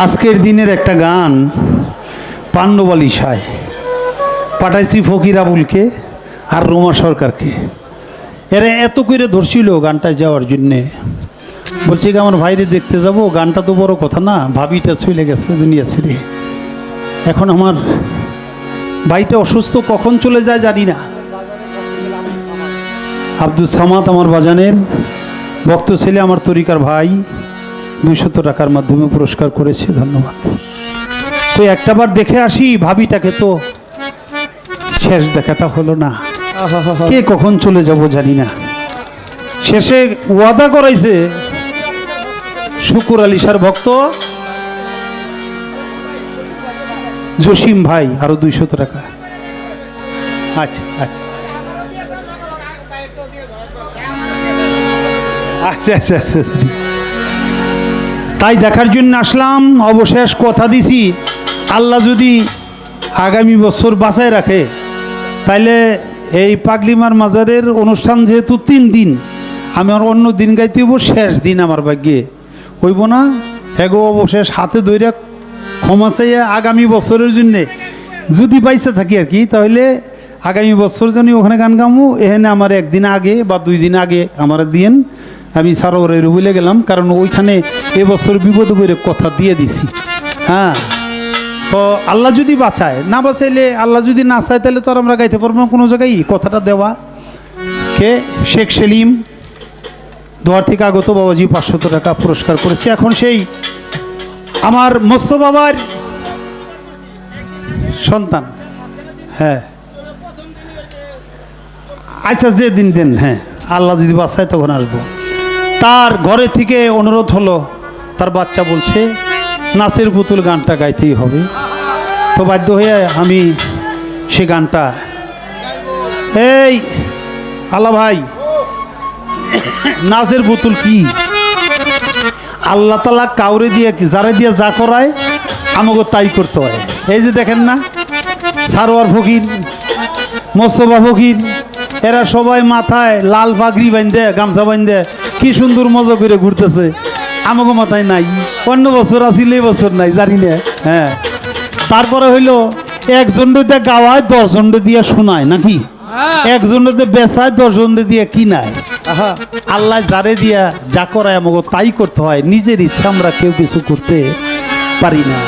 আজকের দিনের একটা গান পাণ্ডবালি সায়। পাঠাইছি ফকির আবুলকে আর রোমা সরকারকে। এরা এত করে ধরছিল গানটায় যাওয়ার জন্যে। বলছি কি, আমার ভাইরে দেখতে যাব, গানটা তো বড় কথা না, ভাবিটা চলে গেছে দুনিয়া ছেড়ে। এখন আমার ভাইটা অসুস্থ কখন চলে যায় জানি না। আব্দুল সামাদ আমার বাজানের ভক্ত ছেলে, আমার তরিকার ভাই। দুইশত টাকার মাধ্যমে পুরস্কার করেছে, ধন্যবাদ। তো একটাবার দেখে আসি ভাবিটাকে তো। শেষ দেখাটা হলো না। কে কখন চলে যাব জানি না। শেষে ওয়াদা করাইছে, শুকুর আলী সার ভক্ত, জসিম ভাই, আরও দুইশত টাকা। আচ্ছা আচ্ছা। আচ্ছা আচ্ছা আচ্ছা আচ্ছা। তাই দেখার জন্য আসলাম, অবশেষ কথা দিছি। আল্লাহ যদি আগামী বছর বাঁচায় রাখে, তাইলে এই পাগলিমার মাজারের অনুষ্ঠান যেহেতু তিন দিন, আমি আর অন্য দিন গাইতে হইব শেষ দিন আমার ভাগ্যে। হইব না, এগো অবশেষ হাতে ধরে ক্ষমা চাইয়া আগামী বছরের জন্যে যদি বাইসে থাকি আর কি, তাহলে আগামী বছর জন্য ওখানে গান গামু এখানে আমার একদিন আগে বা দুই দিন আগে আমার দিয়েন। আমি সারোরে রুবিলে গেলাম, কারণ ওইখানে এবছর বিপদ করে কথা দিয়ে দিছি। হ্যাঁ? তো আল্লাহ যদি বাঁচায়, না বাঁচাইলে আল্লাহ যদি না চায়, তাহলে তো আর আমরা গাইতে পারব না কোনো জায়গায়। কথাটা দেওয়া। কে? শেখ সেলিম, দোয়ার থেকে আগত বাবাজি পাঁচশত টাকা পুরস্কার করেছে। এখন সেই আমার মস্ত বাবার সন্তান। হ্যাঁ। আচ্ছা যে দিন দেন হ্যাঁ। আল্লাহ যদি বাঁচায়, তখন আসব। তার ঘরে থেকে অনুরোধ হলো, তার বাচ্চা বলছে নাচের পুতুল গানটা গাইতেই হবে। তো বাধ্য হয়ে আমি সে গানটা এই, আল্লাহ ভাই নাচের পুতুল কি? আল্লাহ তালা কাউরে দিয়ে কি, যারা দিয়ে যা করায় আমাকে তাই করতে হয়। এই যে দেখেন না, সারোয়ার ফকির, মোস্তফা ফকির, এরা সবাই মাথায় লাল পাগড়ি বান্ধে গামছা বান্ধে কি সুন্দর মজা করে ঘুরতেছে। আমাকে মাথায় নাই। অন্য বছর আসিল এই বছর নাই জানি না। হ্যাঁ। তারপরে হইল একজন দিয়ে গাওয়ায় দশজন দিয়ে শোনায় নাকি? একজন বেচায় দশজন দিয়ে কিনায়। আল্লাহ যারে দিয়া যা করায় আমাকে তাই করতে হয় নিজের ইচ্ছা আমরা কেউ কিছু করতে পারি না।